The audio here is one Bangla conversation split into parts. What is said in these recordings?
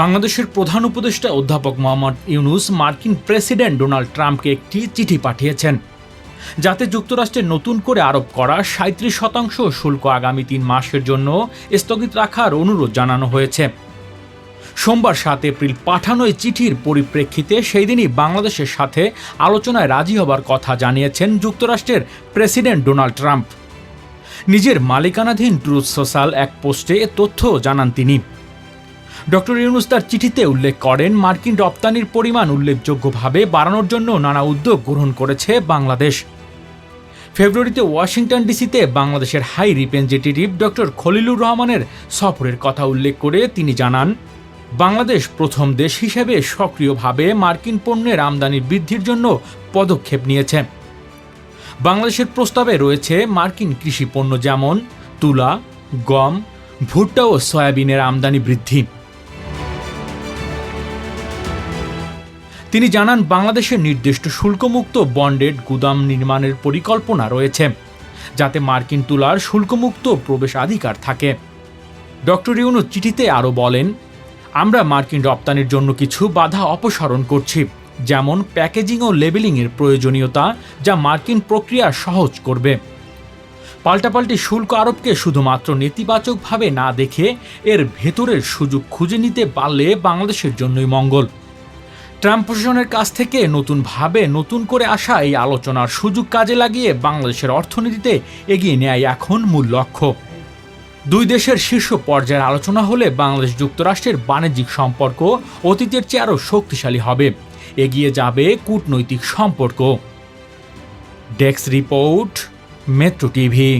বাংলাদেশের প্রধান উপদেষ্টা অধ্যাপক মোহাম্মদ ইউনুস মার্কিন প্রেসিডেন্ট ডোনাল্ড ট্রাম্পকে একটি চিঠি পাঠিয়েছেন। যাতে যুক্তরাষ্ট্রের নতুন করে আরোপ করা সাঁত্রিশ শতাংশ শুল্ক আগামী তিন মাসের জন্য স্থগিত রাখার অনুরোধ জানানো হয়েছে। সোমবার সাত এপ্রিল পাঠানো এই চিঠির পরিপ্রেক্ষিতে সেই দিনই বাংলাদেশের সাথে আলোচনায় রাজি হবার কথা জানিয়েছেন যুক্তরাষ্ট্রের প্রেসিডেন্ট ডোনাল্ড ট্রাম্প। নিজের মালিকানাধীন ট্রুথ সোশ্যাল এক পোস্টে তথ্য জানান তিনি। ডক্টর ইউনুস তার চিঠিতে উল্লেখ করেন, মার্কিন রপ্তানির পরিমাণ উল্লেখযোগ্যভাবে বাড়ানোর জন্য নানা উদ্যোগ গ্রহণ করেছে বাংলাদেশ। ফেব্রুয়ারিতে ওয়াশিংটন ডিসিতে বাংলাদেশের হাই রিপ্রেজেন্টেটিভ ডক্টর খলিলুর রহমানের সফরের কথা উল্লেখ করে তিনি জানান, বাংলাদেশ প্রথম দেশ হিসেবে সক্রিয়ভাবে মার্কিন পণ্যের আমদানি বৃদ্ধির জন্য পদক্ষেপ নিয়েছে। বাংলাদেশের প্রস্তাবে রয়েছে মার্কিন কৃষি পণ্য যেমন তুলা, গম, ভুট্টা ও সয়াবিনের আমদানি বৃদ্ধি। তিনি জানান বাংলাদেশের নির্দিষ্ট শুল্কমুক্ত বন্ডেড গুদাম নির্মাণের পরিকল্পনা রয়েছে, যাতে মার্কিন তুলার শুল্কমুক্ত প্রবেশাধিকার থাকে। ডক্টর ইউনুস চিঠিতে আরও বলেন, আমরা মার্কিন রপ্তানির জন্য কিছু বাধা অপসারণ করছি, যেমন প্যাকেজিং ও লেবেলিংয়ের প্রয়োজনীয়তা, যা মার্কিন প্রক্রিয়া সহজ করবে। পাল্টাপাল্টি শুল্ক আরোপকে শুধুমাত্র নেতিবাচকভাবে না দেখে এর ভেতরের সুযোগ খুঁজে নিতে পারলে বাংলাদেশের জন্যই মঙ্গল। ট্রাম্প প্রশাসনের কাছ থেকে নতুনভাবে নতুন করে আসা এই আলোচনার সুযোগ কাজে লাগিয়ে বাংলাদেশের অর্থনীতিতে এগিয়ে নেয় এখন মূল লক্ষ্য। দুই দেশের শীর্ষ পর্যায়ের আলোচনা হলে বাংলাদেশ যুক্তরাষ্ট্রের বাণিজ্যিক সম্পর্ক অতীতের চেয়ে আরও শক্তিশালী হবে। এগিয়ে যাবে কূটনৈতিক সম্পর্ক। ডেক্স রিপোর্ট, মেট্রো টিভি।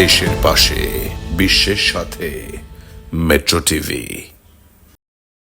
দেশের পাশে, বিশ্বের সাথে। Metro TV